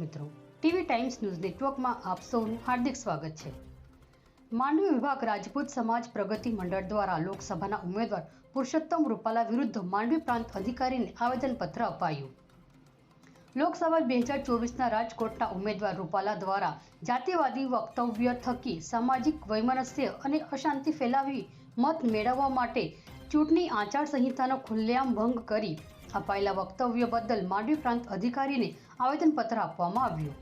મિત્રો. TV times news નેટવર્કમાં આપ સૌનું હાર્દિક સ્વાગત છે. માંડવી વિભાગ રાજપૂત સમાજ પ્રગતિ મંડળ દ્વારા લોકસભાના ઉમેદવાર પુરુષોત્તમ રૂપાલા વિરુદ્ધ માંડવી પ્રાંત અધિકારીને આવેદનપત્ર અપાયું. લોકસભા બે હજાર ચોવીસના રાજકોટના ઉમેદવાર રૂપાલા દ્વારા જાતિવાદી વક્તવ્ય થકી સામાજિક વૈમનસ્ય અને અશાંતિ ફેલાવી મત મેળવવા માટે ચૂંટણી આચાર સંહિતાનો ખુલ્લેઆમ ભંગ કરી અપાયેલા વક્તવ્ય બદલ માંડવી પ્રાંત અધિકારીને આવેદનપત્ર આપવામાં આવ્યું.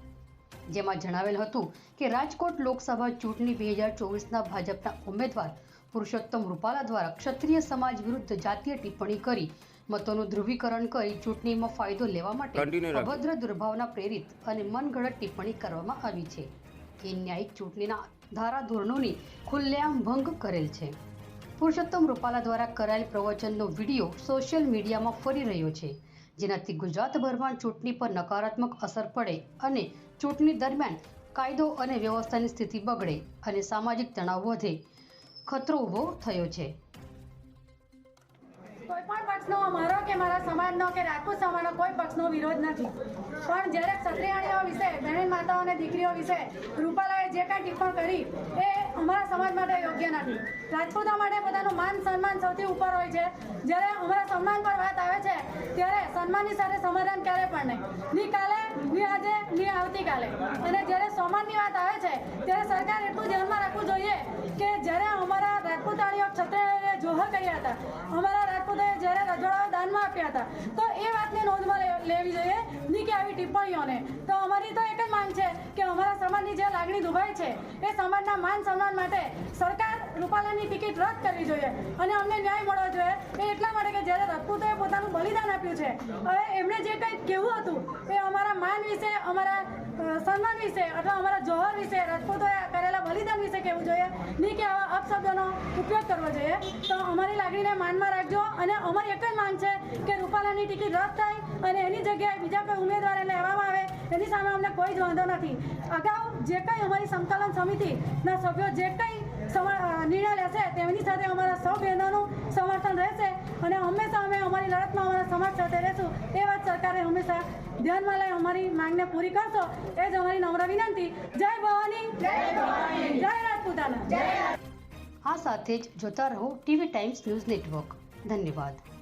જેમાં જણાવેલ હતું કે રાજકોટ લોકસભા ચૂંટણી બે હજાર ચોવીસના ભાજપના ઉમેદવાર પુરુષોત્તમ રૂપાલા દ્વારા ક્ષત્રિય સમાજ વિરુદ્ધ જાતીય ટિપ્પણી કરી મતોનું ધ્રુવીકરણ કરી ચૂંટણીમાં ફાયદો લેવા માટે અભદ્ર દુર્ભાવના પ્રેરિત અને મનગઢત ટિપ્પણી કરવામાં આવી છે. એ ન્યાયિક ચૂંટણીના ધારાધોરણોની ખુલ્લેઆમ ભંગ કરેલ છે. પુરુષોત્તમ રૂપાલા દ્વારા કરાયેલ પ્રવચનનો વીડિયો સોશિયલ મીડિયામાં ફરી રહ્યો છે. જેનાથી ગુજરાતભરમાં ચૂંટણી પર નકારાત્મક અસર પડે અને ચૂંટણી દરમિયાન કાયદો અને વ્યવસ્થાની સ્થિતિ બગડે અને સામાજિક તણાવ વધે. ખતરો ઊભો થયો છે. કોઈ પણ પક્ષનો મારો કે મારા સમાજનો કે રાજપૂત સમાજનો કોઈ પક્ષનો વિરોધ નથી. પણ જ્યારે ક્ષત્રિયાણીઓ વિશે બહેન માતાઓ અને દીકરીઓ વિશે રૂપાલાએ જે કાંઈ ટિપ્પણ કરી, એ અમારા સમાજ માટે યોગ્ય નથી. રાજપૂતો માટે પોતાનું માન, સન્માન સૌથી ઉપર હોય છે. જ્યારે અમારા સન્માન પર વાત આવે છે, ત્યારે સન્માનની સાથે સમાધાન ક્યારે પણ નહીં. ની કાલે, ની આજે, ની આવતીકાલે. અને જ્યારે સમાનની વાત આવે છે, ત્યારે સરકાર એટલું ધ્યાનમાં રાખવું જોઈએ કે જ્યારે અમારા રાજપૂતાણીઓ ક્ષત્રિયોએ જોહર કર્યા હતા, અમારા રજવાડાઓ આપ્યા હતા. તો એ વાતને નોંધમાં લેવી જોઈએ. ની કે આવી ટિપ્પણીઓને. તો અમારી તો એક જ માંગ છે કે અમારા સમાજની જે લાગણી દુભાઈ છે, એ સમાજના માન સન્માન માટે સરકાર રૂપાલાની ટિકિટ રદ કરવી જોઈએ અને અમને ન્યાય મળવો જોઈએ. એ એટલા માટે કે જ્યારે રાજપૂતોએ પોતાનું બલિદાન આપ્યું છે, હવે એમણે જે કંઈ કહેવું હતું, એ અમારા માન વિશે, અમારા સન્માન વિશે અથવા અમારા જોહર વિશે રાજપૂતોએ કરેલા કહેવું જોઈએ? નહીં કે આવા અપશબ્દોનો ઉપયોગ કરવો જોઈએ. તો અમારી લાગણીને માનમાં રાખજો અને અમારી એક જ માંગ છે કે રૂપાલાની ટિકિટ રદ થાય અને એની જગ્યાએ બીજા કોઈ ઉમેદવારને લેવામાં આવે, એની સામે અમને કોઈ જ વાંધો નથી. અગાઉ જે કંઈ અમારી સંકલન સમિતિના સભ્યો જે કંઈ નિર્ણય લેશે તેમની સાથે અમારા સૌ બહેનોનું સમર્થન રહેશે અને હંમેશા અમારી લડતમાં અમારા સમાજ સાથે રહેશું એ વાત સરકારે હંમેશા ધ્યાનમાં લઈ અમારી માંગને પૂરી કરશો એ જ અમારી નમ્ર વિનંતી. જય ભવાની. જય રાજપૂતાના. આ સાથે જ જોતા રહો ટીવી ટાઈમ્સ ન્યૂઝ નેટવર્ક. ધન્યવાદ.